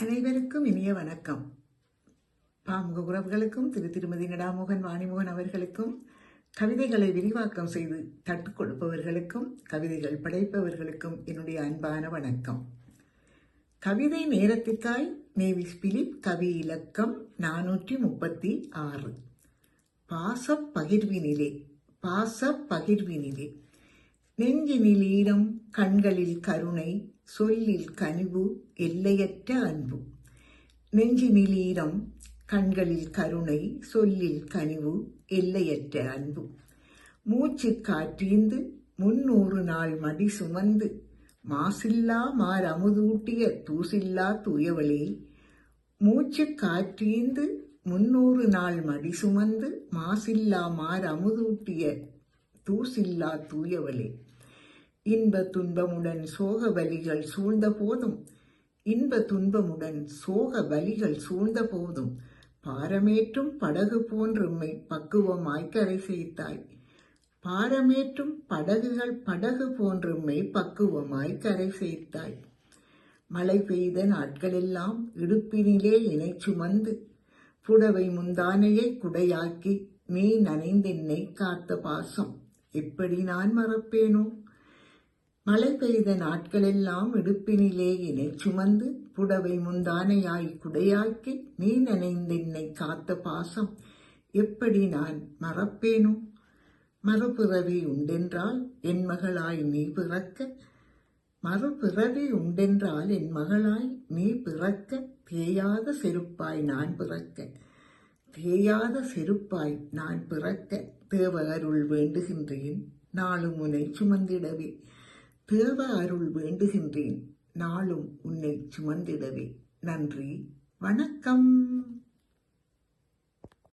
அனைவருக்கும் இனிய வணக்கம். பாமுக உறவுகளுக்கும் திரு திருமதி நடாமோகன் வாணிமோகன் அவர்களுக்கும் கவிதைகளை விரிவாக்கம் செய்து தட்டு கொடுப்பவர்களுக்கும் கவிதைகள் படைப்பவர்களுக்கும் என்னுடைய அன்பான வணக்கம். கவிதை நேரத்திற்காய் நேவிஸ் பிலிப் கவி இலக்கம் நானூற்றி முப்பத்தி ஆறு. பாசப் பகிர்வினிலே பாசப் பகிர்வினிலே. நெஞ்சினில் ஈரம் கண்களில் கருணை சொல்லில் கனிவு எல்லையற்ற அன்பு. நெஞ்சினில் ஈரம் கண்களில் கருணை சொல்லில் கனிவு எல்லையற்ற அன்பு. மூச்சு காற்றீந்து முன்னூறு நாள் மடி சுமந்து மாசில்லா மார் அமுதூட்டிய தூசில்லா தூயவளே மூச்சு காற்றீந்து முன்னூறு நாள் மடி சுமந்து மாசில்லா மார் அமுதூட்டிய தூசில்லா தூயவளே. இன்ப துன்பமுடன் சோக வலிகள் சூழ்ந்த போதும் இன்ப துன்பமுடன் சோக வலிகள் சூழ்ந்த போதும் பாரமேற்றும் படகு போன்றுமை பக்குவமாய் கரை செய்தாய். பாரமேற்றும் படகுகள் படகு போன்றுமை பக்குவமாய் கரை சேர்த்தாய் மழை பெய்த நாட்களெல்லாம் இடுப்பினிலே இணை சுமந்து புடவை முந்தானையை குடையாக்கி நீ நனைந்தென்னை காத்த பாசம் எப்படி நான் மறப்பேனோ? மழை பெய்த நாட்களெல்லாம் இடுப்பினிலே என்னை சுமந்து புடவை முந்தானையாய் குடையாக்கி நீ நனைந்தென்னை காத்த பாசம் எப்படி நான் மறப்பேனோ? மறுபிறவி உண்டென்றால் என் மகளாய் நீ பிறக்க. மறுபிறவி உண்டென்றால் என் மகளாய் நீ பிறக்க. தேயாத செருப்பாய் நான் பிறக்க. பேயாத செருப்பாய் நான் பிறக்க தேவ அருள் வேண்டுகின்றேன். நாளும் உன்னை சுமந்திடவே. தேவ அருள் வேண்டுகின்றேன். நாளும் உன்னை சுமந்திடவே. நன்றி. வணக்கம்.